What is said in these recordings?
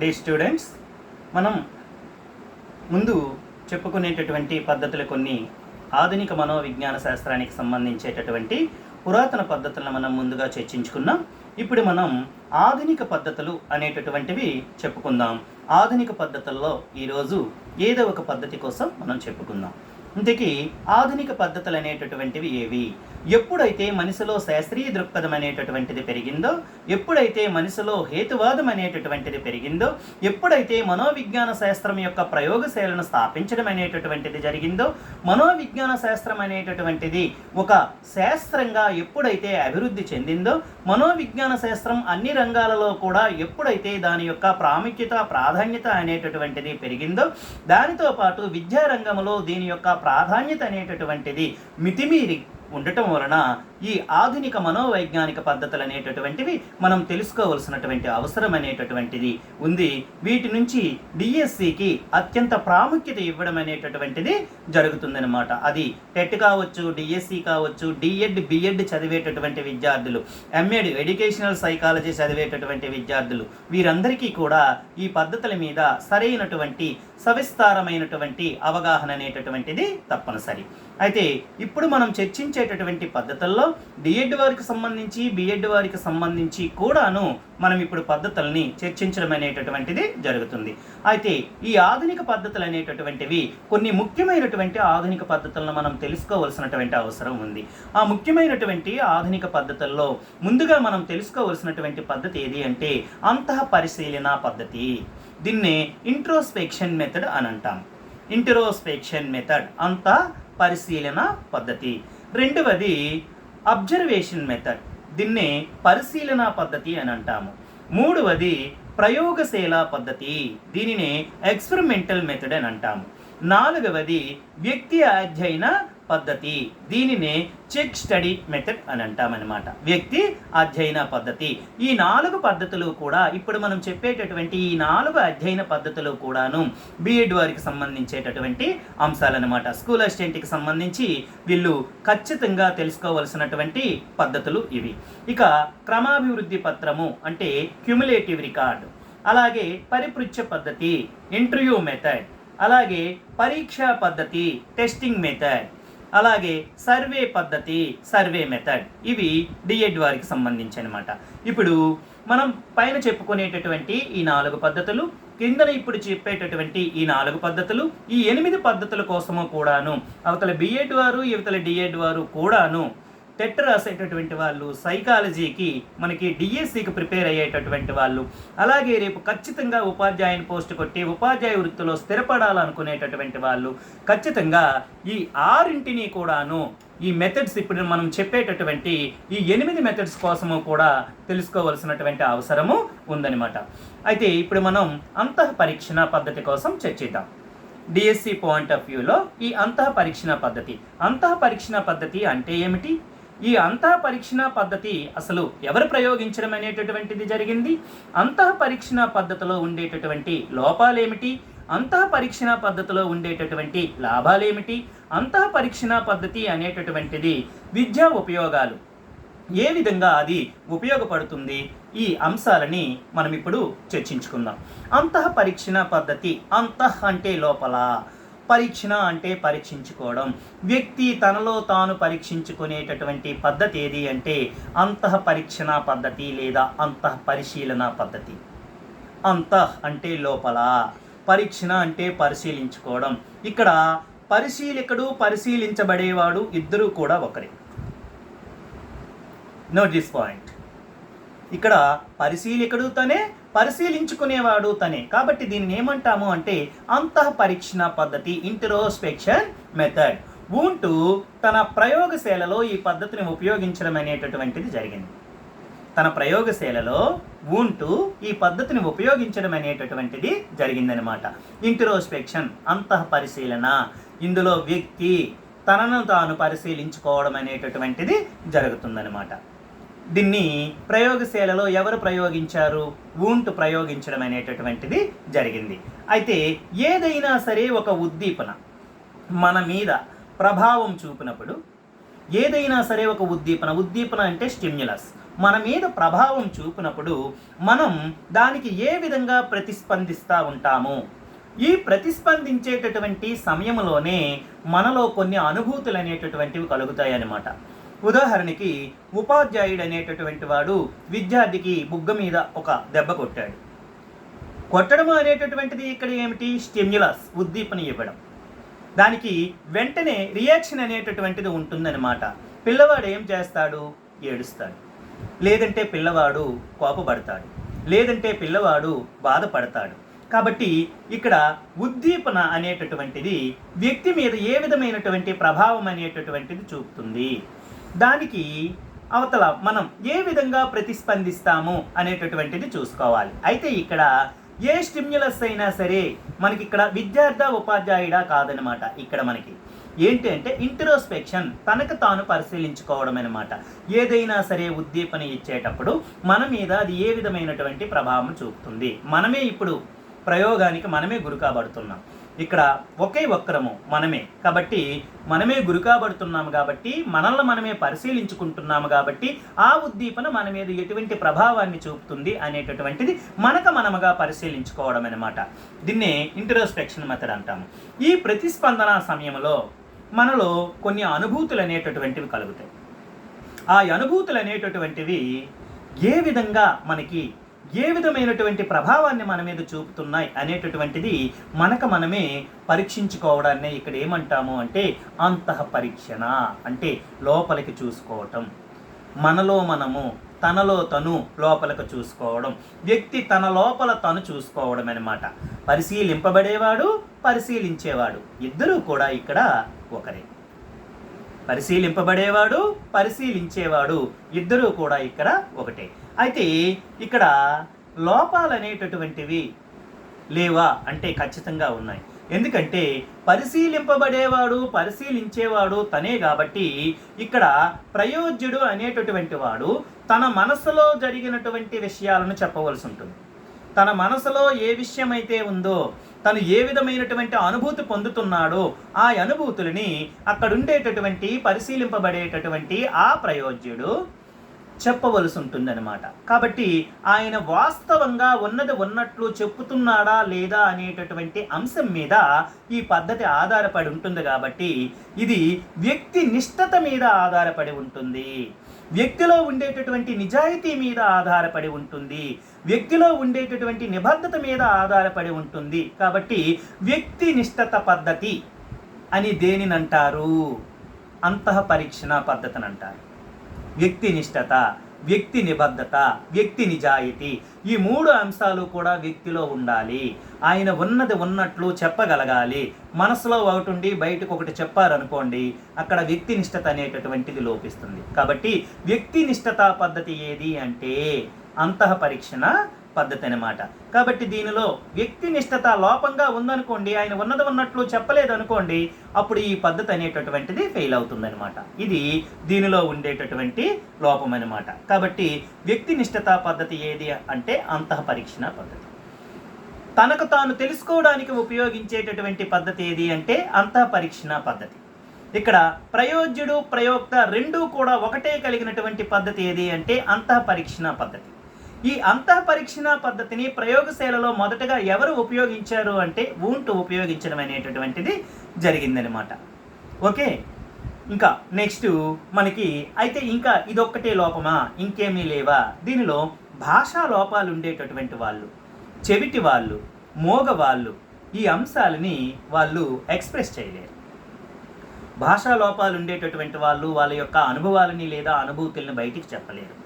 Day students మనం ముందు చెప్పుకునేటటువంటి పద్ధతులు కొన్ని. ఆధునిక మనోవిజ్ఞాన శాస్త్రానికి సంబంధించేటటువంటి పురాతన పద్ధతులను మనం ముందుగా చర్చించుకున్నాం. ఇప్పుడు మనం ఆధునిక పద్ధతులు అనేటటువంటివి చెప్పుకుందాం. ఆధునిక పద్ధతుల్లో ఈరోజు ఏదో ఒక పద్ధతి కోసం మనం చెప్పుకుందాం. ఇంతకీ ఆధునిక పద్ధతులు అనేటటువంటివి ఏవి? ఎప్పుడైతే మనిషిలో శాస్త్రీయ దృక్పథం అనేటటువంటిది పెరిగిందో ఎప్పుడైతే మనిషిలో హేతువాదం అనేటటువంటిది పెరిగిందో ఎప్పుడైతే మనోవిజ్ఞాన శాస్త్రం యొక్క ప్రయోగశాలను స్థాపించడం అనేటటువంటిది జరిగిందో మనోవిజ్ఞాన శాస్త్రం అనేటటువంటిది ఒక శాస్త్రంగా ఎప్పుడైతే అభివృద్ధి చెందిందో మనోవిజ్ఞాన శాస్త్రం అన్ని రంగాలలో కూడా ఎప్పుడైతే దాని యొక్క ప్రాముఖ్యత ప్రాధాన్యత అనేటటువంటిది పెరిగిందో దానితో పాటు విద్యారంగంలో దీని యొక్క ప్రాధాన్యత అనేటటువంటిది మితిమీరి ఉండటం వలన ఈ ఆధునిక మనోవైజ్ఞానిక పద్ధతులు అనేటటువంటివి మనం తెలుసుకోవలసినటువంటి అవసరం అనేటటువంటిది ఉంది. వీటి నుంచి డిఎస్సికి అత్యంత ప్రాముఖ్యత ఇవ్వడం అనేటటువంటిది జరుగుతుందనమాట అది టెట్ కావచ్చు డిఎస్సి కావచ్చు డిఎడ్ బిఎడ్ చదివేటటువంటి విద్యార్థులు ఎంఎడ్ ఎడ్యుకేషనల్ సైకాలజీ చదివేటటువంటి విద్యార్థులు వీరందరికీ కూడా ఈ పద్ధతుల మీద సరైనటువంటి సవిస్తారమైనటువంటి అవగాహన అనేటటువంటిది తప్పనిసరి. అయితే ఇప్పుడు మనం చర్చించేటటువంటి పద్ధతుల్లో డిఎడ్ వారికి సంబంధించి బిఎడ్ వారికి సంబంధించి కూడాను మనం ఇప్పుడు పద్ధతుల్ని చర్చించడం అనేటటువంటిది జరుగుతుంది. అయితే ఈ ఆధునిక పద్ధతులు అనేటటువంటివి కొన్ని ముఖ్యమైనటువంటి ఆధునిక పద్ధతులను మనం తెలుసుకోవలసినటువంటి అవసరం ఉంది. ఆ ముఖ్యమైనటువంటి ఆధునిక పద్ధతుల్లో ముందుగా మనం తెలుసుకోవలసినటువంటి పద్ధతి ఏది అంటే అంతః పరిశీలన పద్ధతి. దీన్నే ఇంట్రోస్పెక్షన్ మెథడ్ అని అంటాం. ఇంట్రోస్పెక్షన్ మెథడ్ అంత పరిశీలన పద్ధతి. రెండవది అబ్జర్వేషన్ మెథడ్ దీన్నే పరిశీలన పద్ధతి అని అంటాము. మూడవది ప్రయోగశీల పద్ధతి. దీనినే ఎక్స్పెరిమెంటల్ మెథడ్ అని అంటాము. నాలుగవది వ్యక్తి అధ్యయన పద్ధతి. దీనినే చెక్ స్టడీ మెథడ్ అని అంటామన్నమాట. వ్యక్తి అధ్యయన పద్ధతి. ఈ నాలుగు పద్ధతులు కూడా ఇప్పుడు మనం చెప్పేటటువంటి ఈ నాలుగు అధ్యయన పద్ధతులు కూడాను బీఎడ్ వారికి సంబంధించేటటువంటి అంశాలన్నమాట. స్కూల్ అసిస్టెంట్కి సంబంధించి వీళ్ళు ఖచ్చితంగా తెలుసుకోవలసినటువంటి పద్ధతులు ఇవి. ఇక క్రమాభివృద్ధి పత్రము అంటే క్యుములేటివ్ రికార్డు. అలాగే పరిపృచ్ఛ పద్ధతి ఇంటర్వ్యూ మెథడ్. అలాగే పరీక్షా పద్ధతి టెస్టింగ్ మెథడ్. అలాగే సర్వే పద్ధతి సర్వే మెథడ్ ఇవి డిఎడ్ వారికి సంబంధించి అనమాట ఇప్పుడు మనం పైన చెప్పుకునేటటువంటి ఈ నాలుగు పద్ధతులు కిందన ఇప్పుడు చెప్పేటటువంటి ఈ నాలుగు పద్ధతులు ఈ ఎనిమిది పద్ధతుల కోసము కూడాను అవతల బిఎడ్ వారు ఇవతల డిఎడ్ వారు కూడాను టెట్ రాసేటటువంటి వాళ్ళు సైకాలజీకి మనకి డిఎస్సికి ప్రిపేర్ అయ్యేటటువంటి వాళ్ళు. అలాగే రేపు ఖచ్చితంగా ఉపాధ్యాయుని పోస్ట్ కొట్టి ఉపాధ్యాయ వృత్తిలో స్థిరపడాలనుకునేటటువంటి వాళ్ళు ఖచ్చితంగా ఈ ఆరింటిని కూడాను ఈ మెథడ్స్ ఇప్పుడు మనం చెప్పేటటువంటి ఈ ఎనిమిది మెథడ్స్ కోసము కూడా తెలుసుకోవలసినటువంటి అవసరము ఉందన్నమాట. అయితే ఇప్పుడు మనం అంతః పరీక్షణ పద్ధతి కోసం చర్చిద్దాం. డిఎస్సి పాయింట్ ఆఫ్ వ్యూలో ఈ అంతః పరీక్షణ పద్ధతి. అంతః పరీక్షణ పద్ధతి అంటే ఏమిటి? ఈ అంతః పరీక్షణ పద్ధతి అసలు ఎవరు ప్రయోగించడం అనేటటువంటిది జరిగింది? అంతః పరీక్షణ పద్ధతిలో ఉండేటటువంటి లోపాలేమిటి? అంతః పరీక్షణ పద్ధతిలో ఉండేటటువంటి లాభాలేమిటి? అంతః పరీక్షణ పద్ధతి అనేటటువంటిది విద్యా ఉపయోగాలు. ఏ విధంగా అది ఉపయోగపడుతుంది? ఈ అంశాలని మనం ఇప్పుడు చర్చించుకుందాం. అంతః పరీక్షణ పద్ధతి అంతః అంటే లోపల. పరీక్షణ అంటే పరీక్షించుకోవడం. వ్యక్తి తనలో తాను పరీక్షించుకునేటటువంటి పద్ధతి ఏది అంటే అంతః పరీక్షణ పద్ధతి లేదా అంతః పరిశీలన పద్ధతి. అంతః అంటే లోపల పరీక్షణ అంటే పరిశీలించుకోవడం. ఇక్కడ పరిశీలికుడు పరిశీలించబడేవాడు ఇద్దరూ కూడా ఒకరే. నోట్ దిస్ పాయింట్ ఇక్కడ పరిశీలికుడు తనే పరిశీలించుకునేవాడు తనే. కాబట్టి దీన్ని ఏమంటాము అంటే అంతః పరీక్షణ పద్ధతి ఇంటరోస్పెక్షన్ మెథడ్ ఊంటూ తన ప్రయోగశాలలో ఈ పద్ధతిని ఉపయోగించడం అనేటటువంటిది జరిగింది. తన ప్రయోగశాలలో ఊంటూ ఈ పద్ధతిని ఉపయోగించడం అనేటటువంటిది జరిగిందనమాట. ఇంటరోస్పెక్షన్ అంతః పరిశీలన ఇందులో వ్యక్తి తనను తాను పరిశీలించుకోవడం అనేటటువంటిది జరుగుతుందనమాట. దీన్ని ప్రయోగశాలలో ఎవరు ప్రయోగించారు? ఊంటు ప్రయోగించడం అనేటటువంటిది జరిగింది. అయితే ఏదైనా సరే ఒక ఉద్దీపన మన మీద ప్రభావం చూపినప్పుడు ఏదైనా సరే ఒక ఉద్దీపన ఉద్దీపన అంటే స్టిమ్యులస్. మన మీద ప్రభావం చూపినప్పుడు మనం దానికి ఏ విధంగా ప్రతిస్పందిస్తూ ఉంటాము? ఈ ప్రతిస్పందించేటటువంటి సమయంలోనే మనలో కొన్ని అనుభూతులు అనేటటువంటివి కలుగుతాయి అన్నమాట ఉదాహరణకి ఉపాధ్యాయుడు అనేటటువంటి వాడు విద్యార్థికి బుగ్గ మీద ఒక దెబ్బ కొట్టాడు. కొట్టడం అనేటటువంటిది ఇక్కడ ఏమిటి? స్టిమ్యులస్ ఉద్దీపన ఇవ్వడం. దానికి వెంటనే రియాక్షన్ అనేటటువంటిది ఉంటుందన్నమాట. పిల్లవాడు ఏం చేస్తాడు? ఏడుస్తాడు. లేదంటే పిల్లవాడు కోపపడతాడు. లేదంటే పిల్లవాడు బాధపడతాడు. కాబట్టి ఇక్కడ ఉద్దీపన అనేటటువంటిది వ్యక్తి మీద ఏ విధమైనటువంటి ప్రభావం అనేటటువంటిది చూపుతుంది. దానికి అవతల మనం ఏ విధంగా ప్రతిస్పందిస్తాము అనేటటువంటిది చూసుకోవాలి. అయితే ఇక్కడ ఏ స్టిమ్యులస్ అయినా సరే మనకి ఇక్కడ విద్యార్థి ఉపాధ్యాయుడా కాదనమాట ఇక్కడ మనకి. ఏంటి అంటే ఇంట్రోస్పెక్షన్ తనకు తాను పరిశీలించుకోవడం అనమాట ఏదైనా సరే ఉద్దీపన ఇచ్చేటప్పుడు మన మీద అది ఏ విధమైనటువంటి ప్రభావం చూపుతుంది? మనమే ఇప్పుడు ప్రయోగానికి మనమే గురి కాబడుతున్నాం. ఇక్కడ ఒకే ఒక్కరము మనమే. కాబట్టి మనమే గురి కాబడుతున్నాము కాబట్టి మనల్ని మనమే పరిశీలించుకుంటున్నాము కాబట్టి ఆ ఉద్దీపన మన మీద ఎటువంటి ప్రభావాన్ని చూపుతుంది అనేటటువంటిది మనక మనముగా పరిశీలించుకోవడం అనమాట దీన్నే ఇంటరోస్పెక్షన్ మెథడ్ అంటాము. ఈ ప్రతిస్పందన సమయంలో మనలో కొన్ని అనుభూతులు అనేటటువంటివి కలుగుతాయి. ఆ అనుభూతులు అనేటటువంటివి ఏ విధంగా మనకి ఏ విధమైనటువంటి ప్రభావాన్ని మన మీద చూపుతున్నాయి అనేటటువంటిది మనకు మనమే పరీక్షించుకోవడాన్ని ఇక్కడ ఏమంటాము అంటే అంతః పరీక్షణ అంటే లోపలికి చూసుకోవటం. మనలో మనము తనలో తను లోపలకు చూసుకోవడం. వ్యక్తి తన లోపల తను చూసుకోవడం అనమాట పరిశీలింపబడేవాడు పరిశీలించేవాడు. ఇద్దరూ కూడా ఇక్కడ ఒకరే. పరిశీలింపబడేవాడు పరిశీలించేవాడు ఇద్దరూ కూడా ఇక్కడ ఒకటే. అయితే ఇక్కడ లోపాలు అనేటటువంటివి లేవా అంటే ఖచ్చితంగా ఉన్నాయి. ఎందుకంటే పరిశీలింపబడేవాడు పరిశీలించేవాడు తనే కాబట్టి ఇక్కడ ప్రయోజ్యుడు అనేటటువంటి వాడు తన మనసులో జరిగినటువంటి విషయాలను చెప్పవలసి ఉంటుంది. తన మనసులో ఏ విషయం అయితే ఉందో తను ఏ విధమైనటువంటి అనుభూతి పొందుతున్నాడో ఆ అనుభూతులని అక్కడుండేటటువంటి పరిశీలింపబడేటటువంటి ఆ ప్రయోజ్యుడు చెప్పవలసి ఉంటుందన్నమాట కాబట్టి ఆయన వాస్తవంగా ఉన్నది ఉన్నట్లు చెప్పుతున్నాడా లేదా అనేటటువంటి అంశం మీద ఈ పద్ధతి ఆధారపడి ఉంటుంది కాబట్టి ఇది వ్యక్తి నిష్ఠత మీద ఆధారపడి ఉంటుంది. వ్యక్తిలో ఉండేటటువంటి నిజాయితీ మీద ఆధారపడి ఉంటుంది. వ్యక్తిలో ఉండేటటువంటి నిబద్ధత మీద ఆధారపడి ఉంటుంది. కాబట్టి వ్యక్తి నిష్ఠత పద్ధతి అని దేనినంటారు? అంతః పరీక్షణ పద్ధతిని అంటారు వ్యక్తి నిష్ఠత వ్యక్తి నిబద్ధత వ్యక్తి నిజాయితీ ఈ మూడు అంశాలు కూడా వ్యక్తిలో ఉండాలి. ఆయన ఉన్నది ఉన్నట్లు చెప్పగలగాలి. మనసులో ఒకటి ఉండి బయటకు ఒకటి చెప్పారనుకోండి అక్కడ వ్యక్తి నిష్ఠత అనేటటువంటిది లోపిస్తుంది. కాబట్టి వ్యక్తి నిష్ఠత పద్ధతి ఏది అంటే అంతః పరీక్షణ పద్ధతి అనమాట కాబట్టి దీనిలో వ్యక్తినిష్టత లోపంగా ఉందనుకోండి ఆయన ఉన్నది ఉన్నట్లు చెప్పలేదు అనుకోండి అప్పుడు ఈ పద్ధతి అనేటటువంటిది ఫెయిల్ అవుతుందనమాట ఇది దీనిలో ఉండేటటువంటి లోపం అనమాట కాబట్టి వ్యక్తినిష్టత పద్ధతి ఏది అంటే అంతః పరీక్షణ పద్ధతి. తనకు తాను తెలుసుకోవడానికి ఉపయోగించేటటువంటి పద్ధతి ఏది అంటే అంతః పరీక్షణ పద్ధతి. ఇక్కడ ప్రయోజ్యుడు ప్రయోక్త రెండూ కూడా ఒకటే కలిగినటువంటి పద్ధతి ఏది అంటే అంతః పరీక్షణ పద్ధతి. ఈ అంతః పరీక్షణ పద్ధతిని ప్రయోగశాలలో మొదటగా ఎవరు ఉపయోగించారు అంటే ఊంటు ఉపయోగించడం అనేటటువంటిది జరిగిందనమాట. ఓకే? ఇంకా నెక్స్ట్ మనకి అయితే ఇంకా ఇదొక్కటే లోపమా? ఇంకేమీ లేవా? దీనిలో భాషా లోపాలు ఉండేటటువంటి వాళ్ళు చెవిటి వాళ్ళు మోగవాళ్ళు ఈ అంశాలని వాళ్ళు ఎక్స్ప్రెస్ చేయలేరు. భాషా లోపాలు ఉండేటటువంటి వాళ్ళు వాళ్ళ యొక్క అనుభవాలని లేదా అనుభూతుల్ని బయటికి చెప్పలేరు.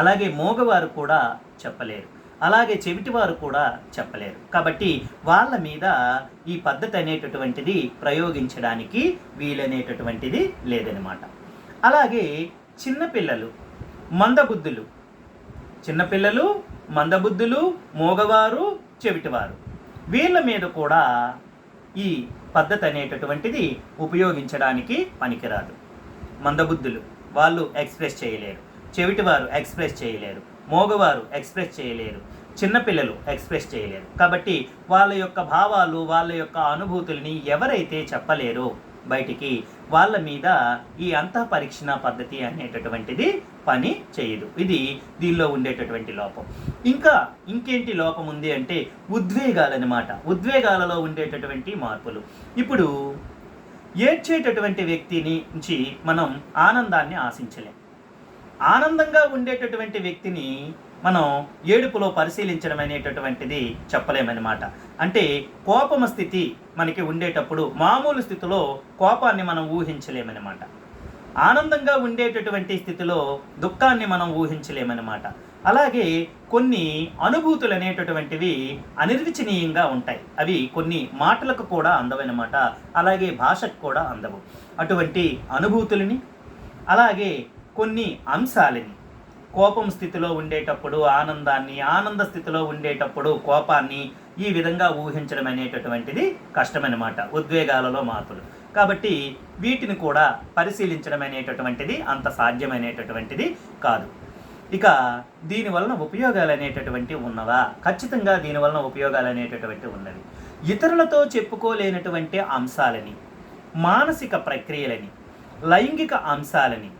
అలాగే మోగవారు కూడా చెప్పలేరు. అలాగే చెవిటివారు కూడా చెప్పలేరు. కాబట్టి వాళ్ళ మీద ఈ పద్ధతి అనేటటువంటిది ప్రయోగించడానికి వీలనేటటువంటిది లేదనమాట. అలాగే చిన్నపిల్లలు మందబుద్ధులు. చిన్నపిల్లలు మందబుద్ధులు మోగవారు చెవిటివారు. వీళ్ళ మీద కూడా ఈ పద్ధతి అనేటటువంటిది ఉపయోగించడానికి పనికిరాదు. మందబుద్ధులు వాళ్ళు ఎక్స్ప్రెస్ చేయలేరు. చెవిటివారు ఎక్స్ప్రెస్ చేయలేరు మోగవారు ఎక్స్ప్రెస్ చేయలేరు చిన్నపిల్లలు ఎక్స్ప్రెస్ చేయలేరు. కాబట్టి వాళ్ళ యొక్క భావాలు వాళ్ళ యొక్క అనుభూతుల్ని ఎవరైతే చెప్పలేరో బయటికి వాళ్ళ మీద ఈ అంతః పరీక్షణ పద్ధతి అనేటటువంటిది పని చేయదు. ఇది దీనిలో ఉండేటటువంటి లోపం. ఇంకా ఇంకేంటి లోపం ఉంది అంటే ఉద్వేగాలన్నమాట ఉద్వేగాలలో ఉండేటటువంటి మార్పులు. ఇప్పుడు ఏడ్చేటటువంటి వ్యక్తిని నుంచి మనం ఆనందాన్ని ఆశించలేం. ఆనందంగా ఉండేటటువంటి వ్యక్తిని మనం ఏడుపులో పరిశీలించడం అనేటటువంటిది చెప్పలేమన్నమాట. అంటే కోపమ స్థితి మనకి ఉండేటప్పుడు మామూలు స్థితిలో కోపాన్ని మనం ఊహించలేమన్నమాట. ఆనందంగా ఉండేటటువంటి స్థితిలో దుఃఖాన్ని మనం ఊహించలేమన్నమాట. అలాగే కొన్ని అనుభూతులు అనేటటువంటివి అనిర్వచనీయంగా ఉంటాయి. అవి కొన్ని మాటలకు కూడా అందవన్నమాట. అలాగే భాషకు కూడా అందవు. అటువంటి అనుభూతులని అలాగే కొన్ని అంశాలని. కోపం స్థితిలో ఉండేటప్పుడు ఆనందాన్ని ఆనంద స్థితిలో ఉండేటప్పుడు కోపాన్ని ఈ విధంగా ఊహించడం అనేటటువంటిది కష్టమన్నమాట. ఉద్వేగాలలో మార్పులు. కాబట్టి వీటిని కూడా పరిశీలించడం అనేటటువంటిది అంత సాధ్యమైనటువంటిది కాదు. ఇక దీనివలన ఉపయోగాలు అనేటటువంటివి ఉన్నవా? ఖచ్చితంగా దీనివలన ఉపయోగాలు అనేటటువంటి ఉన్నవి. ఇతరులతో చెప్పుకోలేనటువంటి అంశాలని మానసిక ప్రక్రియలని లైంగిక అంశాలని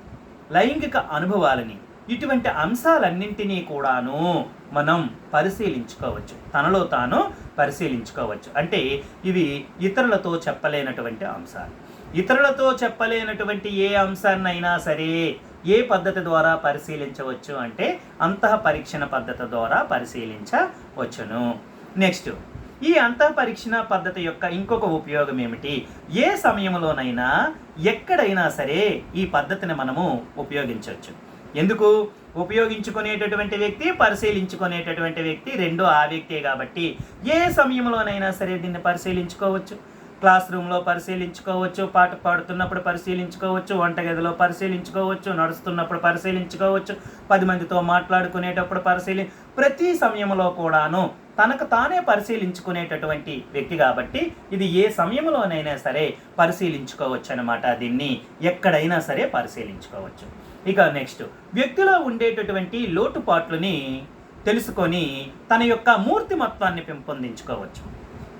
లైంగిక అనుభవాలని ఇటువంటి అంశాలన్నింటినీ కూడాను మనం పరిశీలించుకోవచ్చు. తనలో తాను పరిశీలించుకోవచ్చు. అంటే ఇవి ఇతరులతో చెప్పలేనటువంటి అంశాలు. ఇతరులతో చెప్పలేనటువంటి ఏ అంశాన్నైనా సరే ఏ పద్ధతి ద్వారా పరిశీలించవచ్చు అంటే అంతః పరీక్షణ పద్ధతి ద్వారా పరిశీలించవచ్చును. నెక్స్ట్ ఈ అంతః పరీక్షణ పద్ధతి యొక్క ఇంకొక ఉపయోగం ఏమిటి? ఏ సమయంలోనైనా ఎక్కడైనా సరే ఈ పద్ధతిని మనము ఉపయోగించవచ్చు. ఎందుకు? ఉపయోగించుకునేటటువంటి వ్యక్తి పరిశీలించుకునేటటువంటి వ్యక్తి రెండో ఆ వ్యక్తే కాబట్టి ఏ సమయంలోనైనా సరే దీన్ని పరిశీలించుకోవచ్చు. క్లాస్ రూమ్లో పరిశీలించుకోవచ్చు పాట పాడుతున్నప్పుడు పరిశీలించుకోవచ్చు వంటగదిలో పరిశీలించుకోవచ్చు నడుస్తున్నప్పుడు పరిశీలించుకోవచ్చు పది మందితో మాట్లాడుకునేటప్పుడు పరిశీలి ప్రతి సమయంలో కూడాను తనకు తానే పరిశీలించుకునేటటువంటి వ్యక్తి కాబట్టి ఇది ఏ సమయంలోనైనా సరే పరిశీలించుకోవచ్చు అనమాట దీన్ని. ఎక్కడైనా సరే పరిశీలించుకోవచ్చు. ఇక నెక్స్ట్ వ్యక్తిలో ఉండేటటువంటి లోటుపాట్లని తెలుసుకొని తన యొక్క మూర్తిమత్వాన్ని పెంపొందించుకోవచ్చు.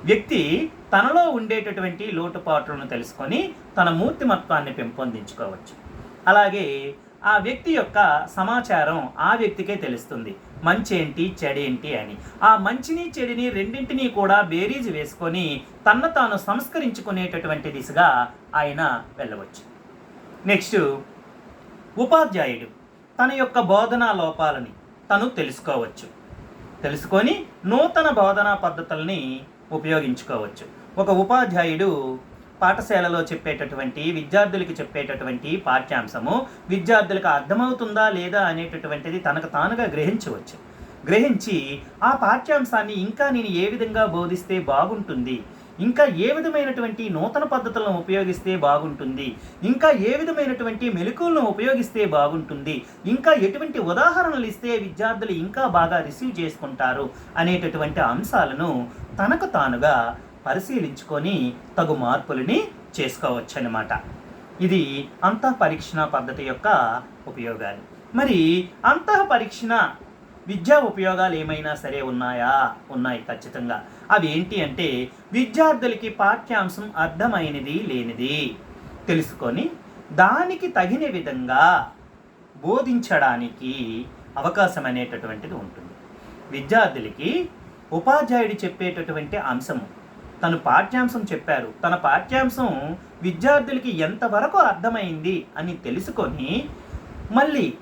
వ్యక్తి తనలో ఉండేటటువంటి లోటుపాట్లను తెలుసుకొని తన మూర్తిమత్వాన్ని పెంపొందించుకోవచ్చు. అలాగే ఆ వ్యక్తి యొక్క సమాచారం ఆ వ్యక్తికే తెలుస్తుంది. మంచి ఏంటి చెడేంటి అని. ఆ మంచిని చెడిని రెండింటినీ కూడా బేరీజ్ వేసుకొని తన తాను సంస్కరించుకునేటటువంటి దిశగా ఆయన వెళ్ళవచ్చు. నెక్స్ట్ ఉపాధ్యాయుడు తన యొక్క బోధనా లోపాలని తను తెలుసుకోవచ్చు. తెలుసుకొని నూతన బోధనా పద్ధతుల్ని ఉపయోగించుకోవచ్చు. ఒక ఉపాధ్యాయుడు పాఠశాలలో చెప్పేటటువంటి విద్యార్థులకి చెప్పేటటువంటి పాఠ్యాంశము విద్యార్థులకు అర్థమవుతుందా లేదా అనేటటువంటిది తనకు తానుగా గ్రహించవచ్చు. గ్రహించి ఆ పాఠ్యాంశాన్ని ఇంకా నేను ఏ విధంగా బోధిస్తే బాగుంటుంది? ఇంకా ఏ విధమైనటువంటి నూతన పద్ధతులను ఉపయోగిస్తే బాగుంటుంది? ఇంకా ఏ విధమైనటువంటి మెలకువలను ఉపయోగిస్తే బాగుంటుంది? ఇంకా ఎటువంటి ఉదాహరణలు ఇస్తే విద్యార్థులు ఇంకా బాగా రిసీవ్ చేసుకుంటారు? అనేటటువంటి అంశాలను తనకు తానుగా పరిశీలించుకొని తగు మార్పులని చేసుకోవచ్చన్నమాట. ఇది అంతః పరీక్షణ పద్ధతి యొక్క ఉపయోగాలు. మరి అంతః పరీక్షణ విద్యా ఉపయోగాలు ఏమైనా సరే ఉన్నాయా? ఉన్నాయి ఖచ్చితంగా. అవి ఏంటి అంటే విద్యార్థులకి పాఠ్యాంశం అర్థమైనది లేనిది. తెలుసుకొని దానికి తగిన విధంగా బోధించడానికి అవకాశం అనేటటువంటిది ఉంటుంది. విద్యార్థులకి ఉపాధ్యాయుడు చెప్పేటటువంటి అంశము. తను పాఠ్యాంశం చెప్పారు. తన పాఠ్యాంశం విద్యార్థులకి ఎంతవరకు అర్థమైంది అని తెలుసుకొని మళ్ళీ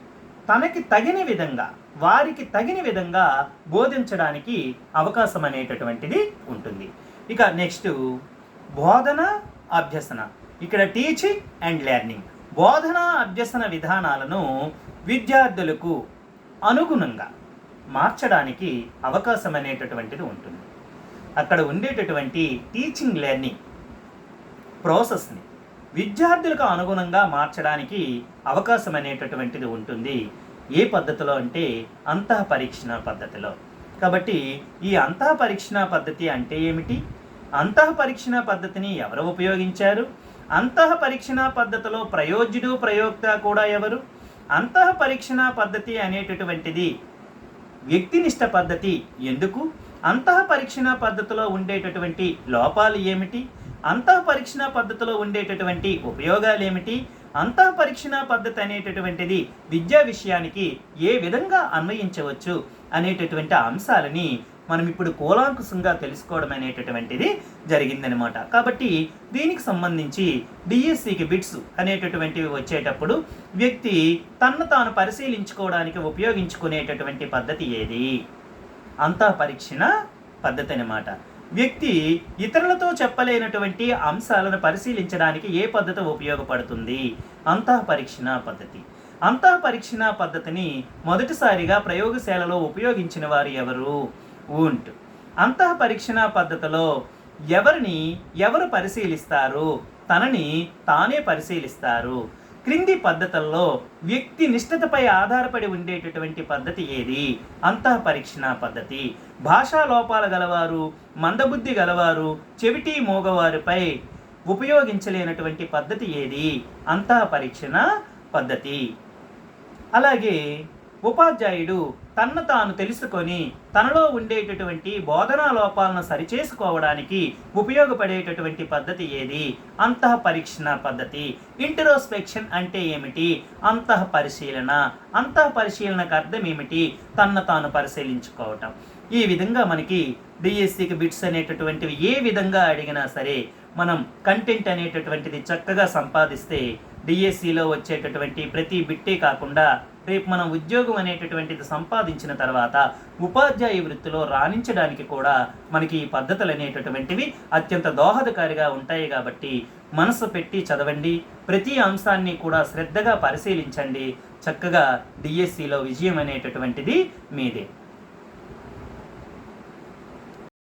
తనకి తగిన విధంగా వారికి తగిన విధంగా బోధించడానికి అవకాశం అనేటటువంటిది ఉంటుంది. ఇక నెక్స్ట్ బోధన అభ్యసన. ఇక్కడ టీచింగ్ అండ్ లెర్నింగ్. బోధన అభ్యసన విధానాలను విద్యార్థులకు అనుగుణంగా మార్చడానికి అవకాశం అనేటటువంటిది ఉంటుంది. అక్కడ ఉండేటటువంటి టీచింగ్ లెర్నింగ్ ప్రాసెస్ని విద్యార్థులకు అనుగుణంగా మార్చడానికి అవకాశం అనేటటువంటిది ఉంటుంది. ఏ పద్ధతిలో అంటే అంతః పరీక్షణ పద్ధతిలో. కాబట్టి ఈ అంతః పరీక్షణ పద్ధతి అంటే ఏమిటి? అంతః పరీక్షణ పద్ధతిని ఎవరు ఉపయోగించారు? అంతః పరీక్షణ పద్ధతిలో ప్రయోజ్యుడు ప్రయోక్త కూడా ఎవరు? అంతః పరీక్షణ పద్ధతి అనేటటువంటిది వ్యక్తినిష్ట పద్ధతి ఎందుకు? అంతః పరీక్షణ పద్ధతిలో ఉండేటటువంటి లోపాలు ఏమిటి? అంతః పరీక్షణ పద్ధతిలో ఉండేటటువంటి ఉపయోగాలు ఏమిటి అంతః పరీక్షణ పద్ధతి అనేటటువంటిది విద్యా విషయానికి ఏ విధంగా అన్వయించవచ్చు అనేటటువంటి అంశాలని మనం ఇప్పుడు కూలాంకుశంగా తెలుసుకోవడం అనేటటువంటిది జరిగిందనమాట. కాబట్టి దీనికి సంబంధించి డిఎస్సికి బిట్స్ అనేటటువంటివి వచ్చేటప్పుడు వ్యక్తి తన్ను తాను పరిశీలించుకోవడానికి ఉపయోగించుకునేటటువంటి పద్ధతి ఏది? అంతా పరీక్షణ పద్ధతి అనమాట వ్యక్తి ఇతరులతో చెప్పలేనటువంటి అంశాలను పరిశీలించడానికి ఏ పద్ధతి ఉపయోగపడుతుంది? అంతః పరీక్షణ పద్ధతి. అంతః పరీక్షణ పద్ధతిని మొదటిసారిగా ప్రయోగశాలలో ఉపయోగించిన వారు ఎవరు? ఊంట్ అంతః పరీక్షణ పద్ధతిలో ఎవరిని ఎవరు పరిశీలిస్తారు? తనని తానే పరిశీలిస్తారు. క్రింది పద్ధతుల్లో వ్యక్తి నిష్ఠతపై ఆధారపడి ఉండేటటువంటి పద్ధతి ఏది? అంతః పరీక్షణ పద్ధతి. భాషా లోపాలు గలవారు మందబుద్ధి గలవారు చెవిటి మోగవారిపై ఉపయోగించలేనటువంటి పద్ధతి ఏది? అంతః పరీక్షణ పద్ధతి. అలాగే ఉపాధ్యాయుడు తన్ను తాను తెలుసుకొని తనలో ఉండేటటువంటి బోధనా లోపాలను సరిచేసుకోవడానికి ఉపయోగపడేటటువంటి పద్ధతి ఏది? అంతః పరీక్షణ పద్ధతి. ఇంటరోస్పెక్షన్ అంటే ఏమిటి? అంతః పరిశీలన. అంతః పరిశీలనకు అర్థం ఏమిటి? తన్ను తాను పరిశీలించుకోవటం. ఈ విధంగా మనకి డిఎస్సికి బిట్స్ అనేటటువంటివి ఏ విధంగా అడిగినా సరే మనం కంటెంట్ అనేటటువంటిది చక్కగా సంపాదిస్తే డిఎస్సిలో వచ్చేటటువంటి ప్రతి బిట్టే కాకుండా రేపు మనం ఉద్యోగం అనేటటువంటిది సంపాదించిన తర్వాత ఉపాధ్యాయ వృత్తిలో రాణించడానికి కూడా మనకి ఈ పద్ధతులు అనేటటువంటివి అత్యంత దోహదకారిగా ఉంటాయి కాబట్టి మనసు పెట్టి చదవండి ప్రతి అంశాన్ని కూడా శ్రద్ధగా పరిశీలించండి. చక్కగా డిఎస్సిలో విజయం అనేటటువంటిది మీదే.